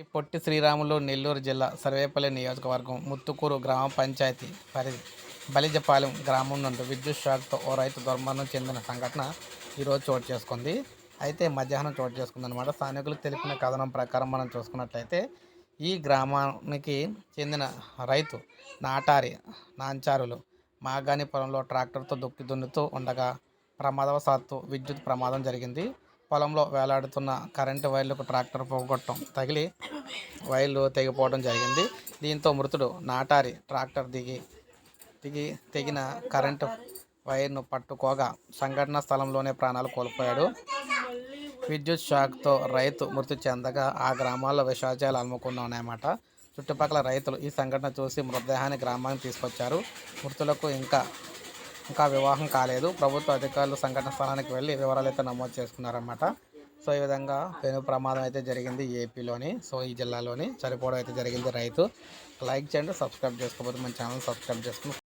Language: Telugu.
ఈ పొట్టి శ్రీరాములు నెల్లూరు జిల్లా సర్వేపల్లి నియోజకవర్గం ముత్తుకూరు గ్రామ పంచాయతీ పరిధి బలిజపాలెం గ్రామం నుండి విద్యుత్ షాక్తో ఓ రైతు దుర్మరణం చెందిన సంఘటన ఈరోజు చోటు చేసుకుంది. అయితే మధ్యాహ్నం చోటు చేసుకుంది అనమాట స్థానికులు తెలిపిన కథనం ప్రకారం మనం చూసుకున్నట్లయితే ఈ గ్రామానికి చెందిన రైతు నాటారి నాంచారులు మాగాని పొలంలో ట్రాక్టర్తో దుక్కి దున్నుతూ ఉండగా ప్రమాదవశాత్తు విద్యుత్ ప్రమాదం జరిగింది. పొలంలో వేలాడుతున్న కరెంటు వైర్లకు ట్రాక్టర్ పోగొట్టడం తగిలి వైర్లు తెగిపోవడం జరిగింది. దీంతో మృతుడు నాటారి ట్రాక్టర్ దిగి దిగి తెగిన కరెంటు వైర్ను పట్టుకోగా సంఘటన స్థలంలోనే ప్రాణాలు కోల్పోయాడు. విద్యుత్ షాక్తో రైతు మృతి చెందగా ఆ గ్రామాల్లో విషాచాలు అలుముకున్నా చుట్టుపక్కల రైతులు ఈ సంఘటన చూసి మృతదేహాన్ని గ్రామానికి తీసుకొచ్చారు. మృతులకు ఇంకా ఇంకా వివాహం కాలేదు. ప్రభుత్వ అధికారులు సంఘటన స్థలానికి వెళ్ళి వివరాలు అయితే నమోదు చేసుకున్నారన్నమాట. సో ఈ విధంగా పెను ప్రమాదం అయితే జరిగింది ఏపీలోని సో ఈ జిల్లాలోని. చనిపోవడం అయితే జరిగింది రైతు. లైక్ చేయండి సబ్స్క్రైబ్ చేసుకోకపోతే మన ఛానల్ సబ్స్క్రైబ్ చేసుకుని